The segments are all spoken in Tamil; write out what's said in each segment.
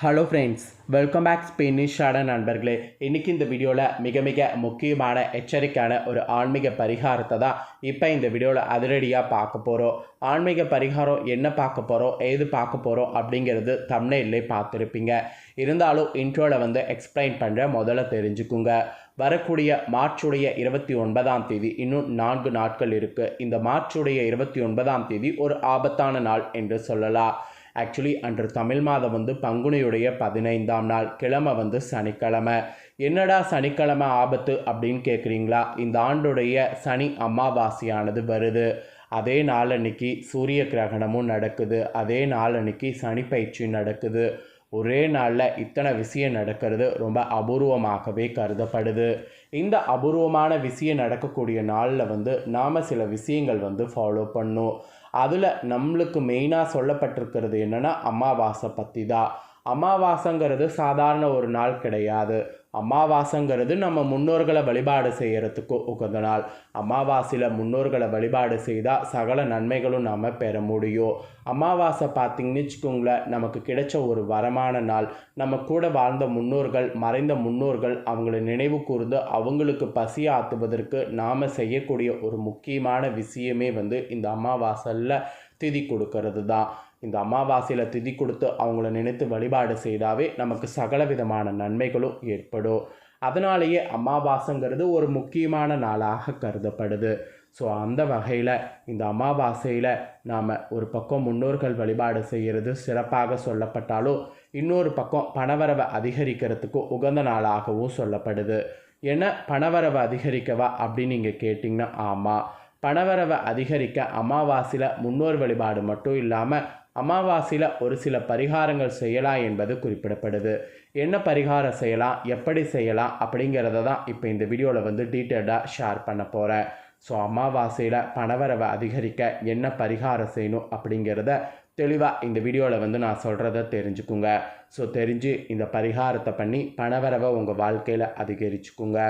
ஹலோ ஃப்ரெண்ட்ஸ் வெல்கம் பேக் ஸ்பெயினிஷான நண்பர்களே. இன்றைக்கி இந்த வீடியோவில் மிக மிக முக்கியமான எச்சரிக்கையான ஒரு ஆன்மீக பரிகாரத்தை தான் இப்போ இந்த வீடியோவில் அதிரடியாக பார்க்க போகிறோம் ஆன்மீக பரிகாரம் என்ன பார்க்க போகிறோம் ஏது பார்க்க போகிறோம் அப்படிங்கிறது தமிழ்லே பார்த்துருப்பீங்க. இருந்தாலும் இன்ட்ரோவில் வந்து எக்ஸ்பிளைன் பண்ணுற முதல்ல தெரிஞ்சுக்குங்க. வரக்கூடிய மார்ச்சுடைய இருபத்தி ஒன்பதாம் தேதி இன்னும் நான்கு நாட்கள் இருக்குது இந்த மார்ச்சுடைய இருபத்தி ஒன்பதாம் தேதி ஒரு ஆபத்தான நாள் என்று சொல்லலாம். ஆக்சுவலி அன்று தமிழ் மாதம் வந்து பங்குனியுடைய பதினைந்தாம் நாள் கிழமை வந்து சனிக்கிழமை. என்னடா சனிக்கிழமை ஆபத்து அப்படின்னு கேட்குறீங்களா இந்த ஆண்டுடைய சனி அமாவாசையானது வருது. அதே நாள் அன்னைக்கு சூரிய கிரகணமும் நடக்குது. அதே நாள் அன்னைக்கு சனி பயிற்சி நடக்குது. ஒரே நாளில் இத்தனை விஷயம் நடக்கிறது ரொம்ப அபூர்வமாகவே கருதப்படுது. இந்த அபூர்வமான விஷயம் நடக்கக்கூடிய நாளில் வந்து நாம் சில விஷயங்கள் வந்து ஃபாலோ பண்ணும். அதில் நம்மளுக்கு மெயினாக சொல்லப்பட்டிருக்கிறது என்னென்னா அமாவாசை பற்றி தான் அமாவாசைங்கிறது சாதாரண ஒரு நாள் கிடையாது. அமாவாசைங்கிறது நம்ம முன்னோர்களை வழிபாடு செய்கிறதுக்கு உகந்த நாள் அமாவாசையில் முன்னோர்களை வழிபாடு செய்தால் சகல நன்மைகளும் நாம் பெற முடியும். அமாவாசை பார்த்திங்கன்னு வச்சுக்கோங்களேன் நமக்கு கிடைச்ச ஒரு வரமான நாள். நம்ம கூட வாழ்ந்த முன்னோர்கள் மறைந்த முன்னோர்கள் அவங்களை நினைவு கூர்ந்து அவங்களுக்கு பசி ஆற்றுவதற்கு நாம் செய்யக்கூடிய ஒரு முக்கியமான விஷயமே வந்து இந்த அமாவாசையில் திதி கொடுக்கறது தான் இந்த அமாவாசையில் திதி கொடுத்து அவங்கள நினைத்து வழிபாடு செய்தாவே நமக்கு சகல விதமான நன்மைகளும் ஏற்படும். அதனாலேயே அமாவாசைங்கிறது ஒரு முக்கியமான நாளாக கருதப்படுது. ஸோ அந்த வகையில் இந்த அமாவாசையில் நாம் ஒரு பக்கம் முன்னோர்கள் வழிபாடு செய்கிறது சிறப்பாக சொல்லப்பட்டாலும் இன்னொரு பக்கம் பணவரவை அதிகரிக்கிறதுக்கு உகந்த நாளாகவும் சொல்லப்படுது. ஏன்னா பணவரவை அதிகரிக்கவா அப்படின்னு நீங்கள் கேட்டிங்கன்னா ஆமாம் பணவரவை அதிகரிக்க அமாவாசையில் முன்னோர் வழிபாடு மட்டும் இல்லாமல் அமாவாசையில் ஒரு சில பரிகாரங்கள் செய்யலாம் என்பது குறிப்பிடப்படுது. என்ன பரிகாரம் செய்யலாம்? எப்படி செய்யலாம்? அப்படிங்கிறத தான் இப்போ இந்த வீடியோவில் வந்து டீட்டெயில்டாக ஷேர் பண்ண போகிறேன் ஸோ அமாவாசையில் பணவரவை அதிகரிக்க என்ன பரிகாரம் செய்யணும் அப்படிங்கிறத தெளிவாக இந்த வீடியோவில் வந்து நான் சொல்கிறத தெரிஞ்சுக்குங்க. ஸோ தெரிஞ்சு இந்த பரிகாரத்தை பண்ணி பணவரவை உங்கள் வாழ்க்கையில் அதிகரிச்சுக்குங்க.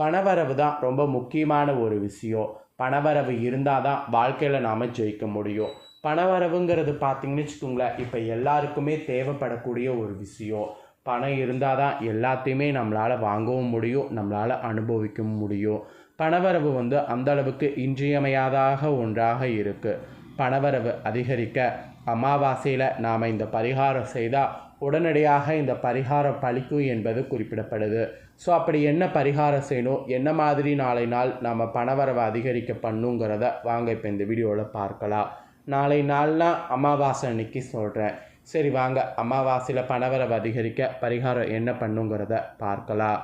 பணவரவு தான் ரொம்ப முக்கியமான ஒரு விஷயம். பணவரவு இருந்தால் தான் வாழ்க்கையில் நாம் ஜெயிக்க முடியும். பணவரவுங்கிறது பார்த்திங்கன்னு வச்சுக்கோங்களேன் இப்போ எல்லாருக்குமே தேவைப்படக்கூடிய ஒரு விஷயம். பணம் இருந்தால் தான் எல்லாத்தையுமே நம்மளால் வாங்கவும் முடியும் நம்மளால் அனுபவிக்கவும் முடியும். பணவரவு வந்து அந்தளவுக்கு இன்றியமையாதாக ஒன்றாக இருக்குது பணவரவு அதிகரிக்க அமாவாசையில் நாம் இந்த பரிகாரம் செய்தால் உடனடியாக இந்த பரிகாரம் பழிக்கும் என்பது குறிப்பிடப்படுது. ஸோ அப்படி என்ன பரிகாரம் செய்யணும் என்ன மாதிரி நாளை நாள் நம்ம பணவரவை அதிகரிக்க பண்ணுங்கிறத வாங்க இப்போ இந்த வீடியோவில் பார்க்கலாம். நாளை நாள்னா அமாவாசை அன்னைக்கு சொல்கிறேன் சரி வாங்க. அமாவாசையில் பணவரவு அதிகரிக்க பரிகாரம் என்ன பண்ணுங்கிறத பார்க்கலாம்.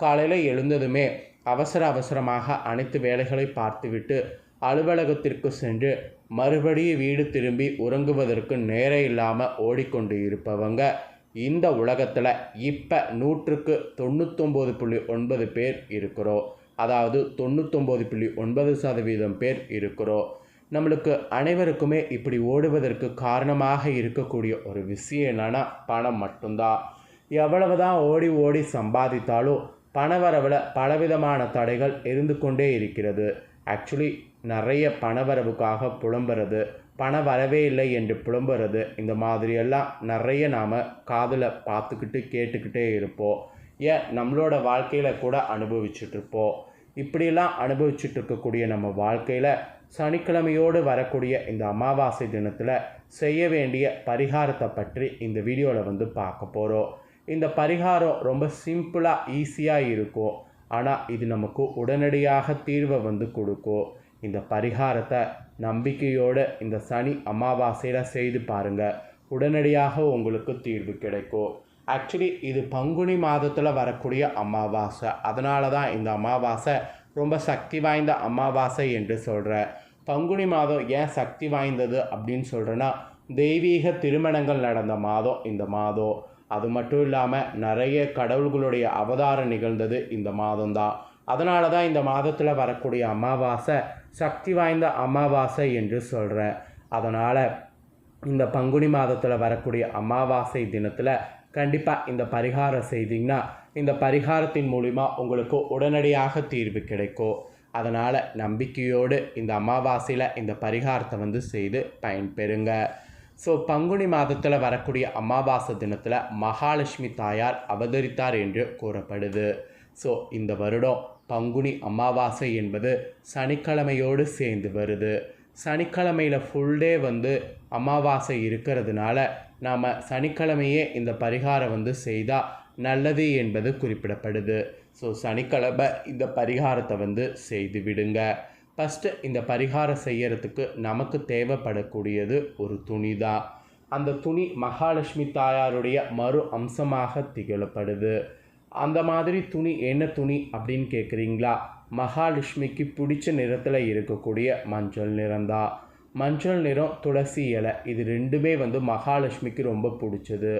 காலையில் எழுந்ததுமே அவசர அவசரமாக அனைத்து வேலைகளை பார்த்துவிட்டு அலுவலகத்திற்கு சென்று மறுபடியும் வீடு திரும்பி உறங்குவதற்கு நேரம் இல்லாமல் ஓடிக்கொண்டு இருப்பவங்க. இந்த உலகத்தில் இப்போ நூற்றுக்கு தொண்ணூத்தொம்பது புள்ளி ஒன்பது பேர் இருக்கிறோம். அதாவது தொண்ணூத்தொம்பது புள்ளி ஒன்பது சதவீதம் பேர் இருக்கிறோம். நம்மளுக்கு அனைவருக்குமே இப்படி ஓடுவதற்கு காரணமாக இருக்கக்கூடிய ஒரு விஷயம் என்னென்னா பணம் மட்டும்தான் எவ்வளவு தான் ஓடி ஓடி சம்பாதித்தாலும் பணவரவில் பலவிதமான தடைகள் இருந்து கொண்டே இருக்கிறது. ஆக்சுவலி நிறைய பணவரவுக்காக புலம்புறது பண வரவே இல்லை என்று புலம்புறது இந்த மாதிரியெல்லாம் நிறைய நாம் காதில் பார்த்துக்கிட்டு கேட்டுக்கிட்டே இருப்போம். ஏன்? நம்மளோட வாழ்க்கையில் கூட அனுபவிச்சுட்ருப்போம் இப்படியெல்லாம் அனுபவிச்சுட்டு இருக்கக்கூடிய நம்ம வாழ்க்கையில் சனிக்கிழமையோடு வரக்கூடிய இந்த அமாவாசை தினத்தில் செய்ய வேண்டிய பரிகாரத்தை பற்றி இந்த வீடியோவில் வந்து பார்க்க போகிறோம் இந்த பரிகாரம் ரொம்ப சிம்பிளாக ஈஸியாக இருக்கும். ஆனால் இது நமக்கு உடனடியாக தீர்வை வந்து கொடுக்கும். இந்த பரிகாரத்தை நம்பிக்கையோடு இந்த சனி அமாவாசையில் செய்து பாருங்கள் உடனடியாக உங்களுக்கு தீர்வு கிடைக்கும். ஆக்சுவலி இது பங்குனி மாதத்தில் வரக்கூடிய அமாவாசை. அதனால தான் இந்த அமாவாசை ரொம்ப சக்தி வாய்ந்த அமாவாசை என்று சொல்கிறேன் பங்குனி மாதம் ஏன் சக்தி வாய்ந்தது அப்படின்னு சொல்கிறேன்னா தெய்வீக திருமணங்கள் நடந்த மாதம் இந்த மாதம். அது மட்டும் இல்லாமல் நிறைய கடவுள்களுடைய அவதாரம் நிகழ்ந்தது இந்த மாதம்தான். அதனால தான் இந்த மாதத்தில் வரக்கூடிய அமாவாசை சக்தி வாய்ந்த அமாவாசை என்று சொல்கிறேன் அதனால் இந்த பங்குனி மாதத்தில் வரக்கூடிய அமாவாசை தினத்தில் கண்டிப்பாக இந்த பரிகாரம் செய்தீங்கன்னா இந்த பரிகாரத்தின் மூலிமா உங்களுக்கு உடனடியாக தீர்வு கிடைக்கும். அதனால் நம்பிக்கையோடு இந்த அமாவாசையில் இந்த பரிகாரத்தை வந்து செய்து பயன்பெறுங்க. ஸோ பங்குனி மாதத்தில் வரக்கூடிய அமாவாசை தினத்தில் மகாலட்சுமி தாயார் அவதரித்தார் என்று கூறப்படுது. ஸோ இந்த வருடம் பங்குனி அமாவாசை என்பது சனிக்கிழமையோடு சேர்ந்து வருது. சனிக்கிழமையில் ஃபுல் டே வந்து அமாவாசை இருக்கிறதுனால நாம் சனிக்கிழமையே இந்த பரிகாரம் வந்து செய்தால் நல்லது என்பது குறிப்பிடப்படுது. ஸோ சனிக்கிழமை இந்த பரிகாரத்தை வந்து செய்து விடுங்க. ஃபஸ்ட்டு இந்த பரிகாரம் செய்கிறதுக்கு நமக்கு தேவைப்படக்கூடியது ஒரு துணி தான். அந்த துணி மகாலட்சுமி தாயாருடைய மறு அம்சமாக திகழப்படுது. அந்த மாதிரி துணி என்ன துணி அப்படின்னு கேட்குறீங்களா மகாலட்சுமிக்கு பிடிச்ச நிறத்தில் இருக்கக்கூடிய மஞ்சள் நிறம்தான் மஞ்சள் நிறம் துளசி இலை. இது ரெண்டுமே வந்து மகாலட்சுமிக்கு ரொம்ப பிடிச்சது.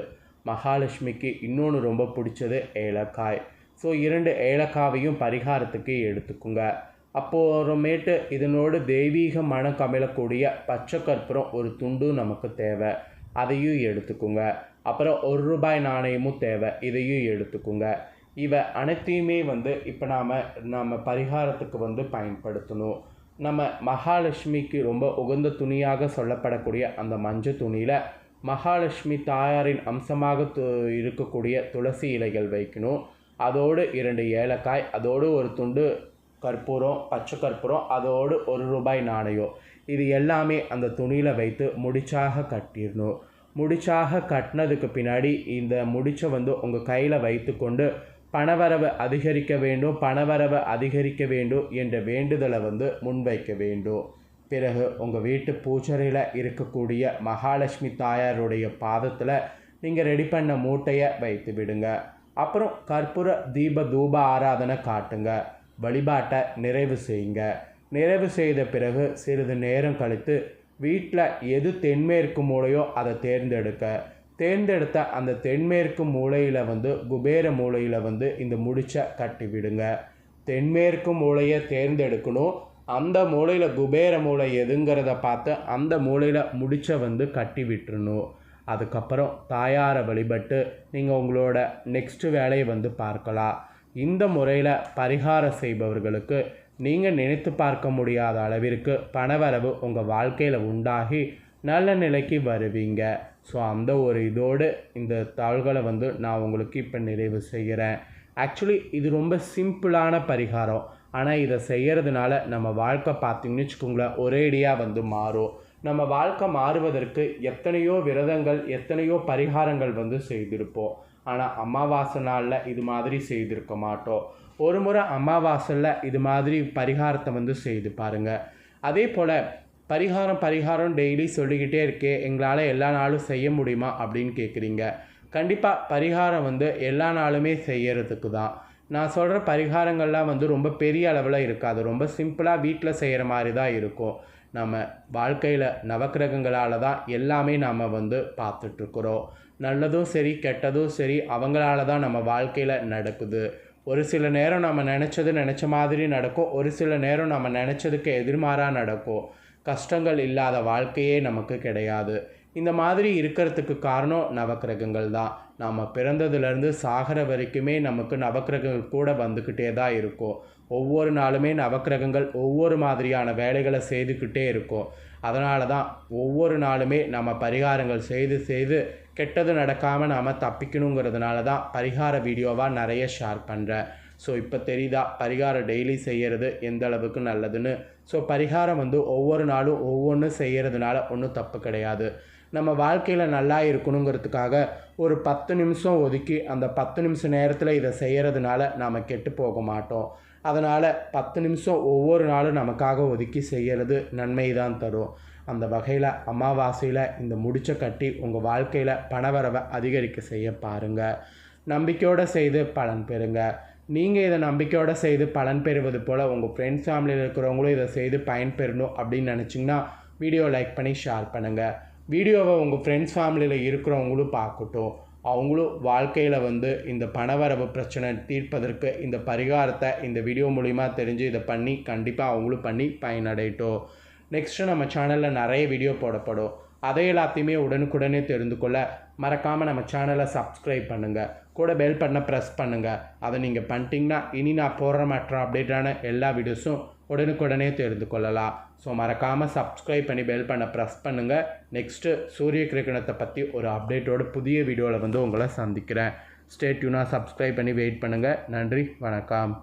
மகாலட்சுமிக்கு இன்னொன்று ரொம்ப பிடிச்சது ஏலக்காய். ஸோ இரண்டு ஏலக்காவையும் பரிகாரத்துக்கு எடுத்துக்குங்க. அப்புறமேட்டு இதனோடு தெய்வீக மனம் கமிழக்கூடிய பச்சை கற்பூரம் ஒரு துண்டு நமக்கு தேவை. அதையும் எடுத்துக்குங்க. அப்புறம் ஒரு ரூபாய் நாணயமும் தேவை. இதையும் எடுத்துக்குங்க. இவை அனைத்தையுமே வந்து இப்போ நாம் நம்ம பரிகாரத்துக்கு வந்து பயன்படுத்தணும். நம்ம மகாலட்சுமிக்கு ரொம்ப உகந்த துணியாக சொல்லப்படக்கூடிய அந்த மஞ்சள் துணியில் மகாலட்சுமி தாயாரின் அம்சமாக து இருக்கக்கூடிய துளசி இலைகள் வைக்கணும். அதோடு இரண்டு ஏலக்காய் அதோடு ஒரு துண்டு கற்பூரம் பச்சை கற்பூரம் அதோடு ஒரு ரூபாய் நாணயம் இது எல்லாமே அந்த துணியில் வைத்து முடிச்சாக கட்டிடணும். முடிச்சாக கட்டினதுக்கு பின்னாடி இந்த முடிச்சை வந்து உங்கள் கையில் வைத்துக்கொண்டு பணவரவு அதிகரிக்க வேண்டும் பணவரவு அதிகரிக்க வேண்டும் என்ற வேண்டுதலை வந்து முன்வைக்க வேண்டும். பிறகு உங்கள் வீட்டு பூஜரையில் இருக்கக்கூடிய மகாலட்சுமி தாயாருடைய பாதத்தில் நீங்கள் ரெடி பண்ண மூட்டையை வைத்து விடுங்க. அப்புறம் கற்பூர தீப தூப ஆராதனை காட்டுங்க. வழிபாட்டை நிறைவு செய்யுங்க. நிறைவு செய்த பிறகு சிறிது நேரம் கழித்து வீட்டில் எது தென்மேற்கு மூலையோ அதை தேர்ந்தெடுக்க. தேர்ந்தெடுத்த அந்த தென்மேற்கு மூலையில் வந்து குபேர மூலையில் வந்து இந்த முடிச்சை கட்டி விடுங்க. தென்மேற்கு மூலையை தேர்ந்தெடுக்கணும். அந்த மூலையில் குபேர மூலை எதுங்கிறத பார்த்து அந்த மூலையில் முடிச்ச வந்து கட்டி விட்டுருணும் அதுக்கப்புறம் தாயாரை வழிபட்டு நீங்கள் உங்களோட நெக்ஸ்ட்டு வேலையை வந்து பார்க்கலாம். இந்த முறையில் பரிகாரம் செய்பவர்களுக்கு நீங்கள் நினைத்து பார்க்க முடியாத அளவிற்கு பணவரவு உங்கள் வாழ்க்கையில் உண்டாகி நல்ல நிலைக்கு வருவீங்க. ஸோ அந்த ஒரு இதோடு இந்த தாள்களை வந்து நான் உங்களுக்கு இப்போ நிறைவு செய்கிறேன். ஆக்சுவலி இது ரொம்ப சிம்பிளான பரிகாரம். ஆனால் இதை செய்கிறதுனால நம்ம வாழ்க்கை பார்த்தீங்கன்னு வச்சுக்கோங்களேன் ஒரேடியாக வந்து மாறும். நம்ம வாழ்க்கை மாறுவதற்கு எத்தனையோ விரதங்கள் எத்தனையோ பரிகாரங்கள் வந்து செய்திருப்போம். ஆனால் அமாவாசை நாளில் இது மாதிரி செய்திருக்க மாட்டோம். ஒரு முறை அமாவாசையில் இது மாதிரி பரிகாரத்தை வந்து செய்து பாருங்கள் அதே போல் பரிகாரம் பரிகாரம் டெய்லி சொல்லிக்கிட்டே இருக்கே எங்களால் எல்லா நாளும் செய்ய முடியுமா அப்படின்னு கேட்குறீங்க கண்டிப்பாக பரிகாரம் வந்து எல்லா நாளுமே செய்யறதுக்கு தான். நான் சொல்கிற பரிகாரங்கள்லாம் வந்து ரொம்ப பெரிய அளவில் இருக்காது. ரொம்ப சிம்பிளாக வீட்டில் செய்கிற மாதிரி தான் இருக்கும். நம்ம வாழ்க்கையில் நவக்கிரகங்களால் தான் எல்லாமே நாம் வந்து பார்த்துட்ருக்குறோம். நல்லதும் சரி கெட்டதும் சரி அவங்களால தான் நம்ம வாழ்க்கையில் நடக்குது. ஒரு சில நேரம் நம்ம நினச்சது நினச்ச மாதிரி நடக்கும். ஒரு சில நேரம் நம்ம நினச்சதுக்கு எதிர்மாறாக நடக்கும். கஷ்டங்கள் இல்லாத வாழ்க்கையே நமக்கு கிடையாது. இந்த மாதிரி இருக்கிறதுக்கு காரணம் நவக்கிரகங்கள் தான். நாம் பிறந்ததுலேருந்து சாகிற வரைக்குமே நமக்கு நவக்கிரகங்கள் கூட வந்துக்கிட்டே தான் இருக்கும். ஒவ்வொரு நாளுமே நவக்கிரகங்கள் ஒவ்வொரு மாதிரியான வேலைகளை செய்துக்கிட்டே இருக்கும். அதனால தான் ஒவ்வொரு நாளுமே நம்ம பரிகாரங்கள் செய்து செய்து கெட்டது நடக்காமல் நாம் தப்பிக்கணுங்கிறதுனால தான் பரிகார வீடியோவாக நிறைய ஷேர் பண்ணுறேன் ஸோ இப்போ தெரியுதா? பரிகாரம் டெய்லி செய்கிறது எந்த அளவுக்கு நல்லதுன்னு? ஸோ பரிகாரம் வந்து ஒவ்வொரு நாளும் ஒவ்வொன்றும் செய்கிறதுனால ஒன்றும் தப்பு கிடையாது. நம்ம வாழ்க்கையில் நல்லா இருக்கணுங்கிறதுக்காக ஒரு பத்து நிமிஷம் ஒதுக்கி அந்த பத்து நிமிஷம் நேரத்தில் இதை செய்கிறதுனால நாம் கெட்டு போக மாட்டோம். அதனால் பத்து நிமிஷம் ஒவ்வொரு நாளும் நமக்காக ஒதுக்கி செய்கிறது நன்மை தான் தரும். அந்த வகையில் அமாவாசையில் இந்த முடிச்ச கட்டி உங்கள் வாழ்க்கையில் பணவரவை அதிகரிக்க செய்ய பாருங்கள் நம்பிக்கையோடு செய்து பலன் பெறுங்க. நீங்கள் இதை நம்பிக்கையோடு செய்து பலன் பெறுவது போல் உங்கள் ஃப்ரெண்ட்ஸ் ஃபேமிலியில் இருக்கிறவங்களும் இதை செய்து பயன்பெறணும் அப்படின்னு நினச்சிங்கன்னா வீடியோ லைக் பண்ணி ஷேர் பண்ணுங்கள் வீடியோவை உங்கள் ஃப்ரெண்ட்ஸ் ஃபேமிலியில் இருக்கிறவங்களும் பார்க்கட்டும். அவங்களும் வாழ்க்கையில் வந்து இந்த பணவரவு பிரச்சனை தீர்ப்பதற்கு இந்த பரிகாரத்தை இந்த வீடியோ மூலிமா தெரிஞ்சு இதை பண்ணி கண்டிப்பாக அவங்களும் பண்ணி பயனடையட்டும். நெக்ஸ்ட்டு நம்ம சேனலில் நிறைய வீடியோ போடப்படும். அதை எல்லாத்தையுமே உடனுக்குடனே தெரிந்து கொள்ள மறக்காமல் நம்ம சேனலை சப்ஸ்கிரைப் பண்ணுங்கள் கூட பெல் பட்டனை ப்ரெஸ் பண்ணுங்கள் அதை நீங்கள் பண்ணிட்டீங்கன்னா இனி நான் போடுற மாற்ற அப்டேட்டான எல்லா வீடியோஸும் உடனுக்குடனே தெரிந்து கொள்ளலாம். ஸோ மறக்காமல் சப்ஸ்கிரைப் பண்ணி பெல் பண்ண ப்ரெஸ் பண்ணுங்கள் நெக்ஸ்ட்டு சூரிய கிரகணத்தை பற்றி ஒரு அப்டேட்டோட புதிய வீடியோவில் வந்து உங்களை சந்திக்கிறேன். ஸ்டேட்யூனாக சப்ஸ்கிரைப் பண்ணி வெயிட் பண்ணுங்கள் நன்றி வணக்கம்.